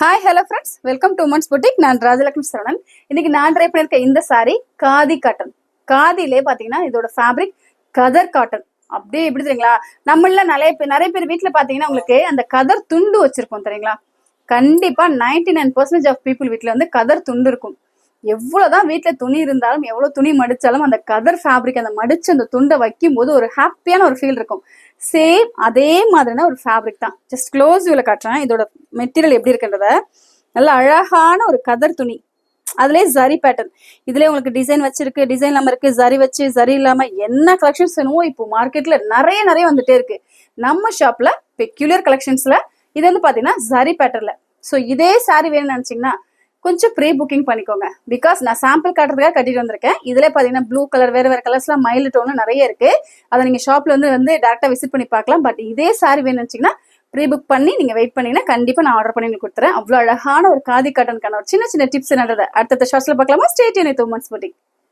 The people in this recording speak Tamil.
Hi hello friends welcome to months boutique நான் ராஜலட்சுமி சரவணன் இன்னைக்கு நான் ட்ரை பண்ணியிருக்க இந்த சாரீ காதி காட்டன் காதிலே பார்த்தீங்கன்னா இதோட ஃபேப்ரிக் கதர் காட்டன் அப்படியே எப்படி தெரியுங்களா? நம்மள நிறைய பேர் நிறைய பேர் வீட்டில் பார்த்தீங்கன்னா உங்களுக்கு அந்த கதர் துண்டு வச்சிருக்கோம் தெரியுங்களா? கண்டிப்பாக ninety nine percentage of people வீட்டில் வந்து கதர் துண்டு இருக்கும். எவ்வளோதான் வீட்டில் துணி இருந்தாலும் எவ்வளோ துணி மடித்தாலும் அந்த கதர் ஃபேப்ரிக் அந்த மடித்து அந்த துண்டை வைக்கும் போது ஒரு ஹாப்பியான ஒரு ஃபீல் இருக்கும். சேம் அதே மாதிரினா ஒரு ஃபேப்ரிக் தான். ஜஸ்ட் க்ளோஸ் வியூல காட்டுறேன். இதோட மெட்டீரியல் எப்படி இருக்குன்றத நல்ல அழகான ஒரு கதர் துணி. அதுலயே ஜரி பேட்டர்ன் இதுலயே உங்களுக்கு டிசைன் வச்சிருக்கு டிசைன் இல்லாம இருக்கு ஜரி வச்சு ஜரி இல்லாம என்ன கலெக்ஷன்ஸ் வேணுமோ இப்போ மார்க்கெட்ல நிறைய நிறைய வந்துட்டே இருக்கு. நம்ம ஷாப்ல பெக்யூலர் கலெக்ஷன்ஸ்ல இது வந்து பாத்தீங்கன்னா ஜரி பேட்டர்ல ஸோ இதே சாரி வேணும்னு நினைச்சீங்கன்னா கொஞ்சம் ப்ரீ புக்கிங் பண்ணிக்கோங்க. பிகாஸ் நான் சாம்பிள் காட்டுறதுக்காக கட்டிட்டு வந்திருக்கேன். இதுல பாத்தீங்கன்னா ப்ளூ கலர் வேற வேற கலர்ஸ்லாம் மயில் டோன்ல நிறைய இருக்கு. அதை நீங்க ஷாப்ல வந்து வந்து டேரக்டா விசிட் பண்ணி பார்க்கலாம். பட் இதே சாரி வேணும்னு நினைச்சீங்கன்னா ப்ரீ புக் பண்ணி நீங்க வெயிட் பண்ணீங்கன்னா கண்டிப்பா நான் ஆர்டர் பண்ணி கொடுத்துறேன். அவ்வளோ அழகான ஒரு காதி காட்டனுக்கான ஒரு சின்ன சின்ன டிப்ஸ் என்னன்றதை அடுத்த ஷார்ட்ஸில் பார்க்கலாமா? State unit women's boating